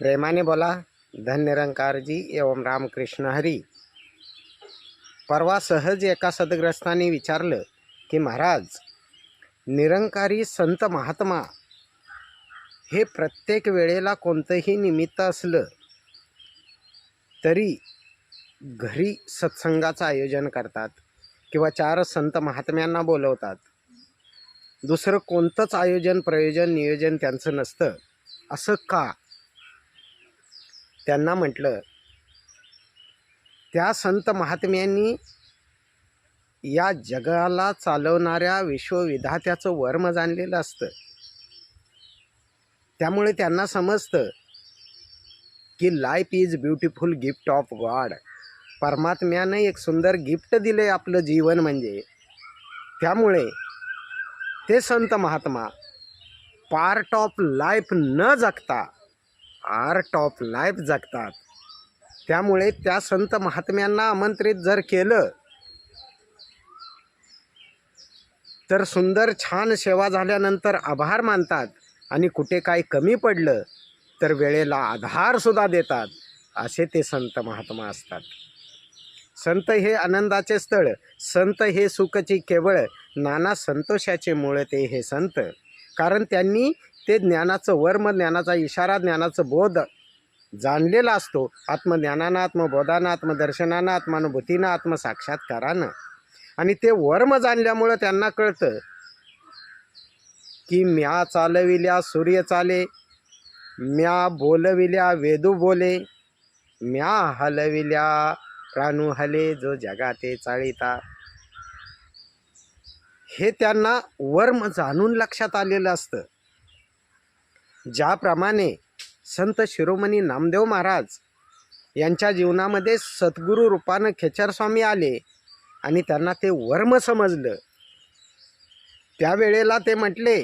प्रेमाने बोला धन निरंकारजी एवं रामकृष्ण हरी। परवा सहज एका सदग्रस्ताने विचारलं की महाराज निरंकारी संत महात्मा हे प्रत्येक वेळेला कोणतंही निमित्त असलं तरी घरी सत्संगाचं आयोजन करतात किंवा चार संत महात्म्यांना बोलवतात. दुसरं कोणतंच आयोजन प्रयोजन नियोजन त्यांचं नसतं. असं का त्यांना म्हटलं त्या संत महात्म्यांनी या जगाला चालवणाऱ्या विश्वविधात्याचं वर्म जाणलेलं असतं. त्यामुळे त्यांना समजतं की life is beautiful gift of God परमात्म्यानं एक सुंदर गिफ्ट दिले आपलं जीवन म्हणजे. त्यामुळे ते संत महात्मा पार्ट ऑफ लाईफ न जगता आर्ट ऑफ लाईफ जगतात. त्यामुळे त्या संत महात्म्यांना आमंत्रित जर केलं तर सुंदर छान सेवा झाल्यानंतर आभार मानतात आणि कुठे काय कमी पडलं तर वेळेला आधारसुद्धा देतात असे ते संत महात्मा असतात. संत हे आनंदाचे स्थळ संत हे सुखची केवळ नाना संतोषाचे मूळ ते हे संत. कारण त्यांनी ते ज्ञानाचं वर्म ज्ञानाचा इशारा ज्ञानाचं बोध जाणलेला असतो. आत्मज्ञानानं आत्मबोधानं आत्मदर्शनानं आत्मानुभूतीनं आत्मसाक्षात्कारानं. आणि ते वर्म जाणल्यामुळं त्यांना कळतं की म्या चालविल्या सूर्य चाले म्या बोलविल्या वेदू बोले म्या हलविल्या प्राणू हले जो जगाते चाळीता. हे त्यांना वर्म जाणून लक्षात आलेलं असतं. ज्याप्रमाणे संत शिरोमणी नामदेव महाराज यांच्या जीवनामध्ये सद्गुरू रूपानं खेचरस्वामी आले आणि त्यांना ते वर्म समजलं. त्यावेळेला ते म्हटले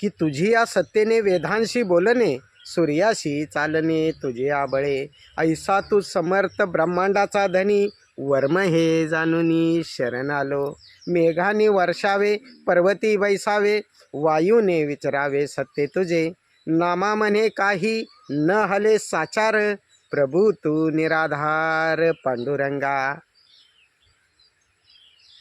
की तुझी या सत्तेने वेधांशी बोलणे सूर्याशी चालणे तुझे आबळे ऐसा तू समर्थ ब्रह्मांडाचा धनी वर्म हे जाणूनी शरण आलो. मेघाने वर्षावे पर्वती बैसावे वायूने विचरावे सत्य तुझे. नामा म्हणे काही न हले साचार प्रभू तू निराधार पांडुरंगा.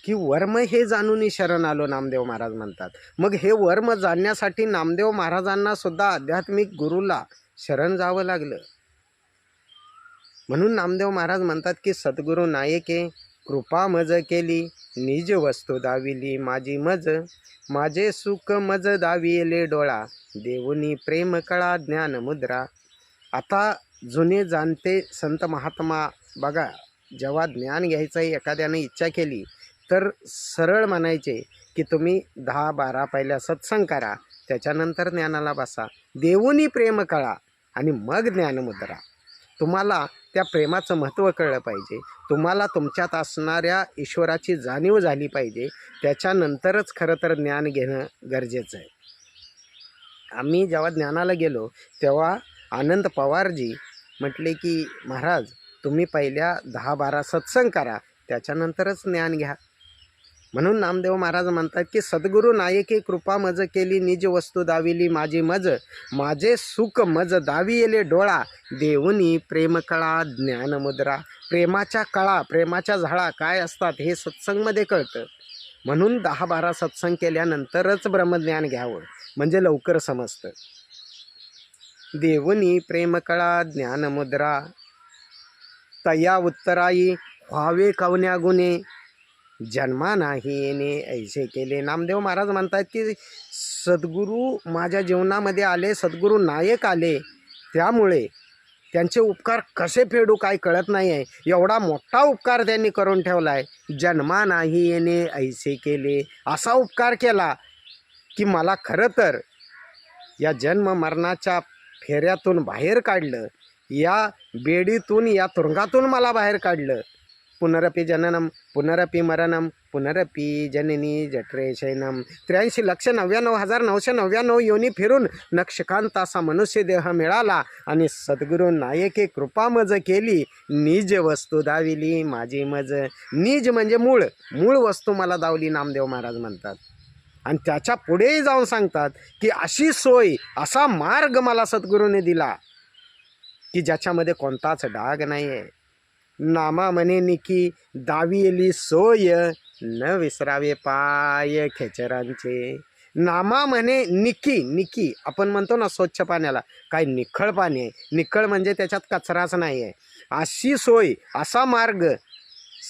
की वर्म हे जाणून शरण आलो नामदेव महाराज म्हणतात. मग हे वर्म जाणण्यासाठी नामदेव महाराजांना सुद्धा आध्यात्मिक गुरुला शरण जावं लागलं. म्हणून नामदेव महाराज म्हणतात की सद्गुरू नायके कृपा मज केली निज वस्तू दाविली माझी मज. माझे सुख मज दाविले डोळा. देवनी प्रेम कळा ज्ञान मुद्रा. आता जुने जाणते संत महात्मा बघा जेव्हा ज्ञान घ्यायचं एखाद्याने इच्छा केली तर सरळ म्हणायचे की तुम्ही दहा बारा पहिल्या सत्संग करा त्याच्यानंतर ज्ञानाला बसा. देऊनी प्रेम कळा आणि मग ज्ञानमुद्रा तुम्हाला त्या प्रेमाचं महत्त्व कळलं पाहिजे. तुम्हाला तुमच्यात असणाऱ्या ईश्वराची जाणीव झाली पाहिजे. त्याच्यानंतरच खरं तर ज्ञान घेणं गरजेचं आहे. आम्ही जेव्हा ज्ञानाला गेलो तेव्हा आनंद पवारजी म्हटले की महाराज तुम्ही पहिल्या दहा बारा सत्संग करा. त्याच्यानंतरच ज्ञान घ्या. म्हणून नामदेव महाराज म्हणतात की सद्गुरू नायके कृपा मज केली निज वस्तू दाविली माझी मज. माझे सुख मज दाविले डोळा. देऊनी प्रेमकळा ज्ञानमुद्रा प्रेमाच्या कळा प्रेमाच्या झाडा काय असतात हे सत्संगमध्ये कळतं. म्हणून दहा बारा सत्संग केल्यानंतरच ब्रह्मज्ञान घ्यावं म्हणजे लवकर समजतं. देवनी प्रेमकळा ज्ञानमुद्रा तया उत्तराई व्हावे कवन्या गुणे. जन्मा नाही येणे ऐसे केले. नामदेव महाराज म्हणतात की सद्गुरू माझ्या जीवनामध्ये आले सद्गुरू नायक आले. त्यामुळे त्यांचे उपकार कसे फेडू काय कळत नाही आहे एवढा मोठा उपकार त्यांनी करून ठेवला आहे जन्मा नाही येणे ऐसे केले. असा उपकार केला की मला खरं तर या जन्म मरणाच्या फेऱ्यातून बाहेर काढलं. या बेडीतून या तुरुंगातून मला बाहेर काढलं. पुनरपी जननम पुनरपी मरणम पुनरपी जननी जठरे शयनम त्र्याऐंशी लक्ष नव्याण्णव हजार नऊशे नव्याण्णव योनी फिरून नक्षकांत असा मनुष्य देह मिळाला आणि सद्गुरू नायके कृपा मज केली. निज वस्तू दाविली माझी मज. निज म्हणजे मूळ. मूळ वस्तू मला दावली नामदेव महाराज म्हणतात. आणि त्याच्या पुढेही जाऊन सांगतात की अशी सोय असा मार्ग मला सद्गुरूने दिला की ज्याच्यामध्ये कोणताच डाग नाही आहे नामा म्हणे निकी दाविली सोय न विसरावे पाय खेचरांचे. नामा म्हणे निकी निकी आपण म्हणतो ना स्वच्छ पाण्याला काय निखळ पाणी आहे. निखळ म्हणजे त्याच्यात कचराच नाही आहे. अशी सोय असा मार्ग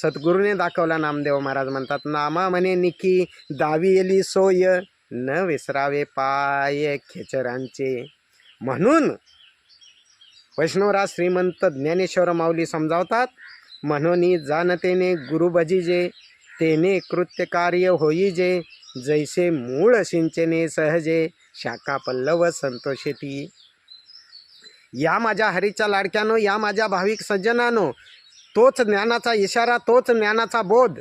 सद्गुरूने दाखवला नामदेव महाराज म्हणतात नामा म्हणे निकी दाविली सोय न विसरावे पाय खेचरांचे. म्हणून वैष्णवराज श्रीमंत ज्ञानेश्वर माऊली समजावतात म्हणून जाणतेने गुरु भजीजे तेने कृत्यकार्य होईजे जैसे मूळ सिंचने सहजे शाखा पल्लव संतोषेती. या माझ्या हरीच्या लाडक्यानो या माझ्या भाविक सज्जनानो तोच ज्ञानाचा इशारा तोच ज्ञानाचा बोध.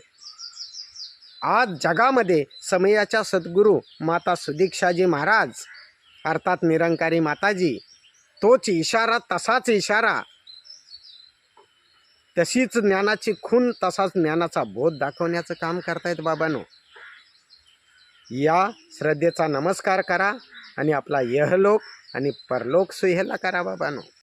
आज जगामध्ये समयाच्या सद्गुरू माता सुदीक्षाजी महाराज अर्थात निरंकारी माताजी तोच इशारा तसाच इशारा. तशीच ज्ञानाची खून तसाच ज्ञानाचा बोध दाखवण्याचं काम करतायत बाबांनो. या श्रद्धेचा नमस्कार करा आणि आपला यहलोक आणि परलोक सुहेला करा बाबांनो.